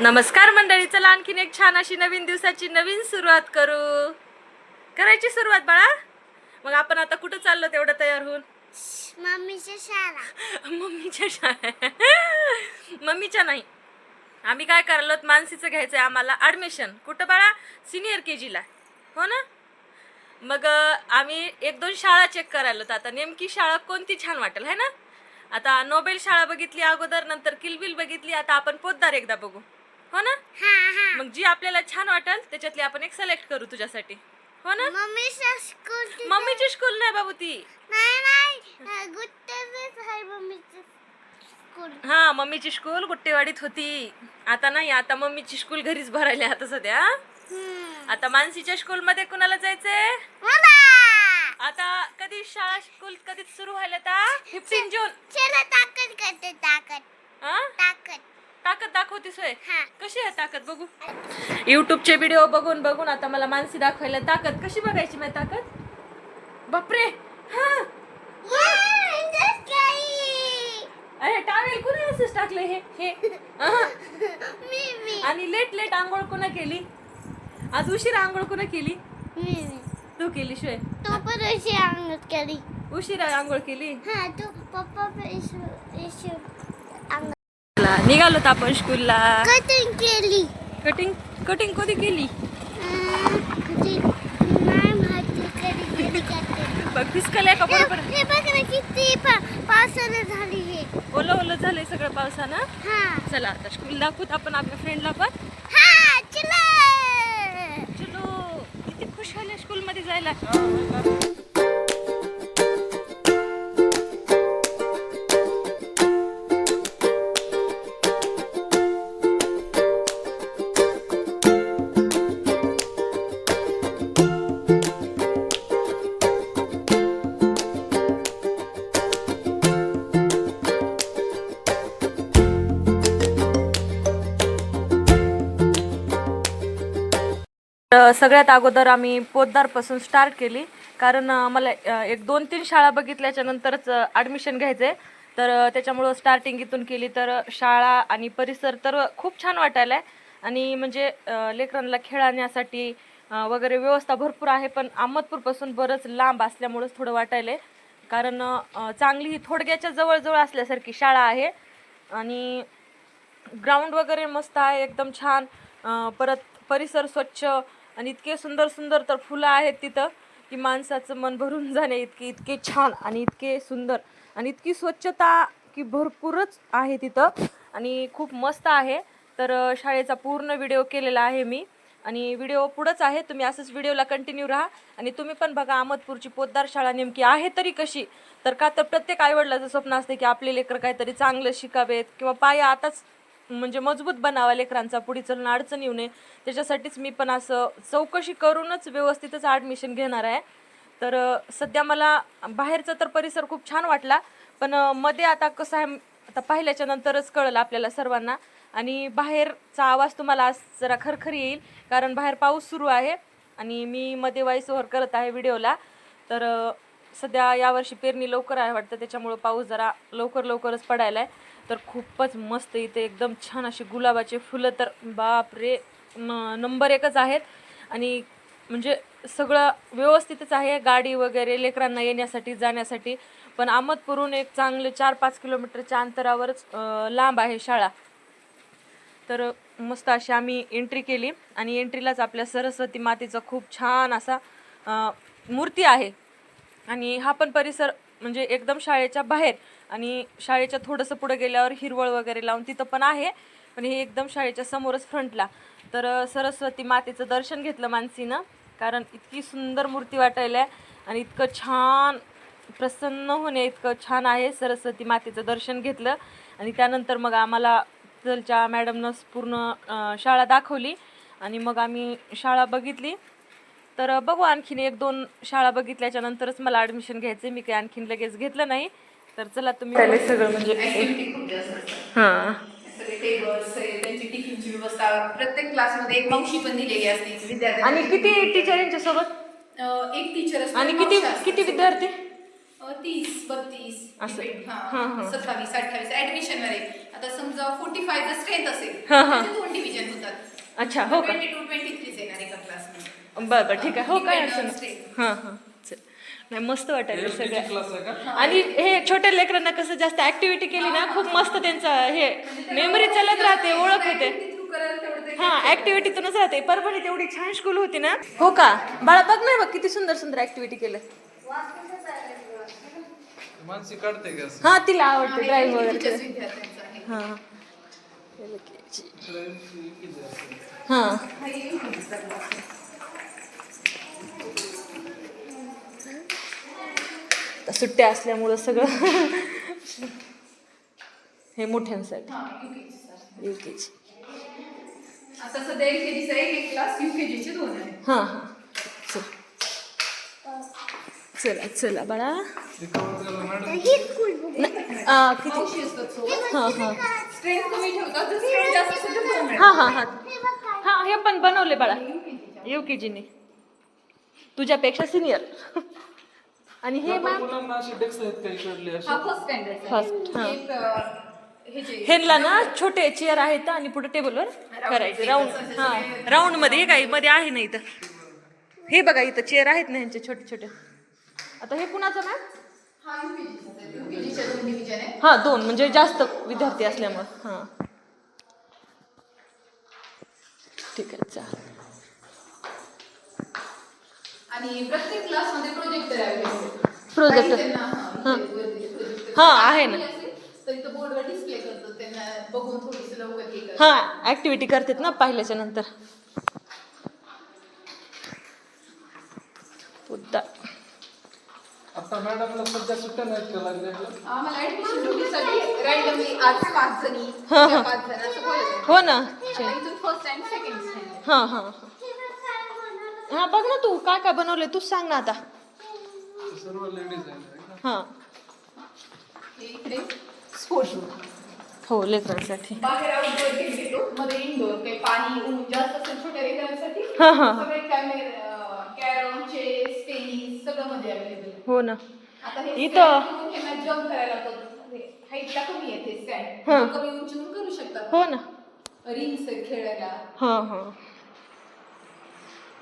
नमस्कार मंडळी चला आणखीन एक छान अशी नवीन दिवसाची नवीन सुरुवात करू. करायची सुरुवात बाळा. मग आपण आता कुठं चाललो तेवढं तयार होऊन? मम्मीच्या शाळा मम्मीच्या शाळेत मम्मीच्या नाही. आम्ही काय करायलो मानसीचं घ्यायचंय आम्हाला ॲडमिशन कुठं बाळा? सिनियर के जीला हो ना? मग आम्ही एक दोन शाळा चेक करायला. होतो आता नेमकी शाळा कोणती छान वाटेल है ना? आता नोबेल शाळा बघितली अगोदर नंतर किलबिल बघितली. आता आपण पोद्दार एकदा बघू. हो ना? हा हा. मग जी आपल्याला छान वाटेल त्याच्यातली आपण एक सिलेक्ट करू तुझ्यासाठी. हो ना? मम्मीच्या स्कूल मम्मीची स्कूल नाही बाबू ती. नाही नाही. गुट्टेच आहे मम्मीची स्कूल हा मम्मीची स्कूल गुट्टेवाडीत होती. आता नाही आता मम्मीची स्कूल घरीच भरायली आता सध्या. आता मानसीच्या स्कूल मध्ये कुणाला जायचंय? आता कधी शाळा स्कूल कधी सुरू व्हायला आता? Fifteen June. चला ताकद करते ताकद. हा ताकद दाखवतीस हा. कशी आहे ताकद? बघू. युट्यूबचे व्हिडिओ बघून बघून आता मला मानसी दाखवायला ताकद. कशी बघायची माहिती ताकद? बापरे! हा. अरे टावेल कुणी असंच टाकलं हे? हे. अहं. आणि लेट लेट आंघोळ कुणा केली? आज उशिरा आंघोळ कुणा केली? तू केली शिवाय तू पण अशी अंगत केली. उशिरा आंघोळ केली? हा तू पप्पा पण इशू इशू अंगत चला, निघालो तर आपण स्कूलला कटिंग केली. कटिंग कटिंग कधी केली? कधी नाही माहिती कधी कधी करते बघ फिसकल्या का बरोबर किती पावसाने झाली हे. ओलं ओलं झालंय सगळं पावसानं? हा. चला आता स्कूल दाखवत आपण आपल्या फ्रेंडला पण. हा चला. चलो किती खुश झाले स्कूल मध्ये जायला. तर सगळ्यात अगोदर आम्ही पोद्दारपासून स्टार्ट केली. कारण मला एक दोन तीन शाळा बघितल्याच्या नंतरच ॲडमिशन घ्यायचं आहे तर त्याच्यामुळं स्टार्टिंग इथून केली. तर शाळा आणि परिसर तर खूप छान वाटायला आहे आणि म्हणजे लेकरांना खेळण्यासाठी वगैरे व्यवस्था भरपूर आहे. पण अहमदपूरपासून बरंच लांब असल्यामुळंच थोडं वाटायलं आहे कारण चांगली ही थोडक्याच्या जवळजवळ असल्यासारखी शाळा आहे. आणि ग्राउंड वगैरे मस्त आहे. एकदम छान. परत परिसर स्वच्छ. आणि इतके सुंदर सुंदर तर फुलं आहेत तिथं की माणसाचं मन भरून जाणे इतके इतके छान आणि इतके सुंदर आणि इतकी स्वच्छता की भरपूरच आहे तिथं आणि खूप मस्त आहे. तर शाळेचा पूर्ण व्हिडिओ केलेला आहे मी आणि व्हिडिओ पुढंच आहे. तुम्ही असंच व्हिडिओला कंटिन्यू राहा आणि तुम्ही पण बघा अहमदपूरची पोद्दार शाळा नेमकी आहे तरी कशी. तर का तर प्रत्येक आईवडिलाचं स्वप्न असते की आपले लेकर काहीतरी चांगलं शिकावेत किंवा पाया आताच म्हणजे मजबूत बनावा लेकरांचा पुढे चलून अडचण येऊ नये. त्याच्यासाठीच मी पण असं चौकशी करूनच व्यवस्थितच ॲडमिशन घेणार आहे. तर सध्या मला बाहेरचा तर परिसर खूप छान वाटला पण मध्ये आता कसं आहे आता पाहिल्याच्या नंतरच कळलं आपल्याला सर्वांना. आणि बाहेरचा आवाज तुम्हाला आज जरा खरखर येईल कारण बाहेर पाऊस सुरू आहे आणि मी मध्ये वाईस ओव्हर करत आहे व्हिडिओला. तर सध्या यावर्षी पेरणी लवकर आहे वाटतं त्याच्यामुळं पाऊस जरा लवकर लवकरच पडायला आहे तर खूपच मस्त इथे एकदम छान अशी गुलाबाचे फुलं तर बाप रे नंबर एकच आहेत. आणि म्हणजे सगळं व्यवस्थितच आहे गाडी वगैरे लेकरांना येण्यासाठी जाण्यासाठी. पण आमदपूरून एक चांगले चार पाच किलोमीटरच्या अंतरावरच लांब आहे शाळा. तर मस्त अशी आम्ही एंट्री केली. आणि एंट्रीलाच आपल्या सरस्वती मातेचा खूप छान असा मूर्ती आहे. आणि हा पण परिसर म्हणजे एकदम शाळेच्या बाहेर. आणि शाळेच्या थोडंसं पुढं गेल्यावर हिरवळ वगैरे लावून तिथं पण आहे. पण हे एकदम शाळेच्या समोरच फ्रंटला. तर सरस्वती मातेचं दर्शन घेतलं मानसीनं. कारण इतकी सुंदर मूर्ती वाटायला आहे आणि इतकं छान प्रसन्न होणे इतकं छान आहे सरस्वती मातेचं दर्शन घेतलं. आणि त्यानंतर मग आम्हाला चलच्या मॅडमनं पूर्ण शाळा दाखवली आणि मग आम्ही शाळा बघितली. तर बघू आणखीन एक दोन शाळा बघितल्याच्या नंतरच मला ॲडमिशन घ्यायचं मी काही आणखीन लगेच घेतलं नाही. तर चला तुम्ही सगळं म्हणजे ऍक्टिव्हिटी खूप जास्त असतात हां सगळे टेबल्स त्यांची टिफिनची व्यवस्था प्रत्येक क्लासमध्ये एक मावशी पण दिलेली असते आणि विद्यार्थी किती टीचर यांच्या सोबत एक टीचर असते आणि किती मावशी. किती विद्यार्थी अ, तीस बत्तीस असं. depend. हां, हा हां. सत्तावीस अठ्ठावीस ऍडमिशनमध्ये आता समजा फोर्टी फाय जर स्ट्रेंथ असेल हां, हां. त्याचे दोन डिव्हिजन अच्छा हो का ट्वेंटी टू ट्वेंटी थ्रीच येणार एका क्लासमध्ये बरं बरं ठीक आहे हो काय अडचण नाही. हां हां नाही मस्त आहे का? आणि हे छोट्या लेकरांना कसं जास्त ऍक्टिव्हिटी केली ना खूप मस्त त्यांचं हे मेमरी चालत राहते ओळख होते. तेवढं हा ऍक्टिव्हिटीतूनच राहते परभणीत एवढी छान स्कूल होती ना. हो का? बाळा बघ नाही बघ किती सुंदर सुंदर ऍक्टिव्हिटी केलं? हा तिला आवडते ड्राईव्ह वगैरे. हा. हा. आता सुट्ट्या असल्यामुळं सगळं. हे मोठ्यांसाठी. यू के जी आता सध्या एलकेजीचा एक एक क्लास युकेजीचे दोन आहे हां हां. चल. चला चला बाळा. ही किती? हां हां. स्ट्रेंथ कमी ठेवतात जर स्ट्रेंथ जास्त असेल तर दोन मिळेल. हां हां. हां हे हां हे पण बनवले बाळा. यू के जीने तुझ्यापेक्षा सिनियर आणि हे मॅम मुलांना असे डेस्क आहेत का इकडले असे हा फर्स्ट स्टँडर्ड हा. हे जे हेनला ना छोटे चेअर आहेत आणि पुढे टेबलवर करायचे. राऊंड हां. राऊंडमध्ये हे काय मध्ये आहे ना इथं. हे बघा इथं चेअर आहेत ना ह्यांचे छोटे छोटे. आता हे कुणाचं मॅम? हा दोन डिव्हिजन आहे. हां दोन. म्हणजे जास्त विद्यार्थी असल्यामुळं. हां. ठीक आहे चालेल आणि प्रत्येक क्लासमध्ये अवेलेबल Projector. प्रोजेक्टर हां, आहे ना. तर इथं बोर्डवर डिस्प्ले करतो त्यांना बघून थोडीस लवकर हे. हां ऍक्टिव्हिटी करतात ना पाहिल्याच्या नंतर. आता मॅडमला सध्या सुट्ट्या नाहीत का लागल्या हा, ना. हां हां हे बघ काय बनवलं हां बघ ना तू काय काय बनवलंय तूच सांग ना आता. ते सर्व लेडीज हां. इकडे स्पोर्ट्स हो लेकरांसाठी. बाहेर आउटडोअर गेम घेतो मध्ये इनडोअर काही पाणी ऊन जास्त असेल छोट्या लेकरांसाठी हा, हा. सगळे कॅमेरे कॅरम चेस टेनिस सगळं मध्ये अवेलेबल हो ना. आता हे इथं- stand करून ह्यांना जम्प करायला लागतं हाईटला कमी आहे ते स्टँड हा. कमी करू शकतात. हो ना. रिंग्स खेळायला. हां हां.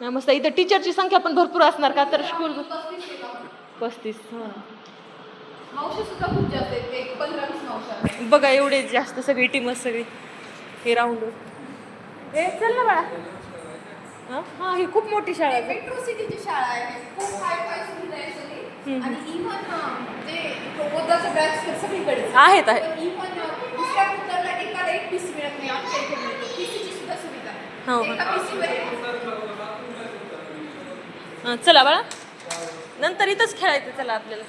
नाही मस्त इथं टीचरची संख्या पण भरपूर असणार का? तर स्कूल पस्तीस हां. बघा एवढे जास्त सगळी टीमच सगळी. हे राऊंड हे चल ना बाळा. हां? हां ही खूप मोठी शाळा आहे. मेट्रो सिटीची शाळा आहे. खूप हाय फाय सुविधा आहे सगळी. आणि इव्हन जे ओदाचं बॅग्स सगळीकडे. आहेत आहेत. इव्हन दुसऱ्या एकाला एक पीस मिळत नाही. आमच्या इथे मिळतो. पीसीची सुद्धा सुविधा आहे. एका पीसीवर चला बाळा. नंतर इथंच खेळायचं चला आपल्याला.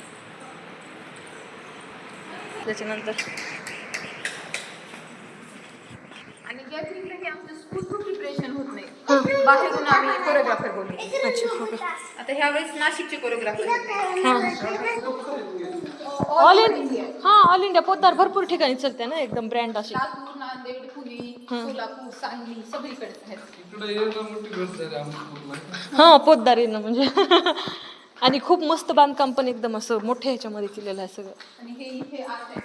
त्याच्यानंतर. आणि गॅदरिंगला हे आमचं स्कूल खूप प्रिपरेशन होत नाही. बाहेरून आम्ही कोरिओग्राफर बोलतो अच्छा हो आता ह्या वेळेस नाशिकचे कोरिओग्राफर ऑल इंडिया हां ऑल इंडिया पोद्दार भरपूर ठिकाणी चलते ना एकदम ब्रँड अशी सोलापूर सांगली सगळीकडेच आहेत. इकडे येणं मोठी गोष्ट झाली आमच्या स्कूलला हां म्हणजे. आणि खूप मस्त बांधकाम पण एकदम असं मोठ्या ह्याच्यामध्ये केलेलं आहे सगळं. आणि हे इथे आर्ट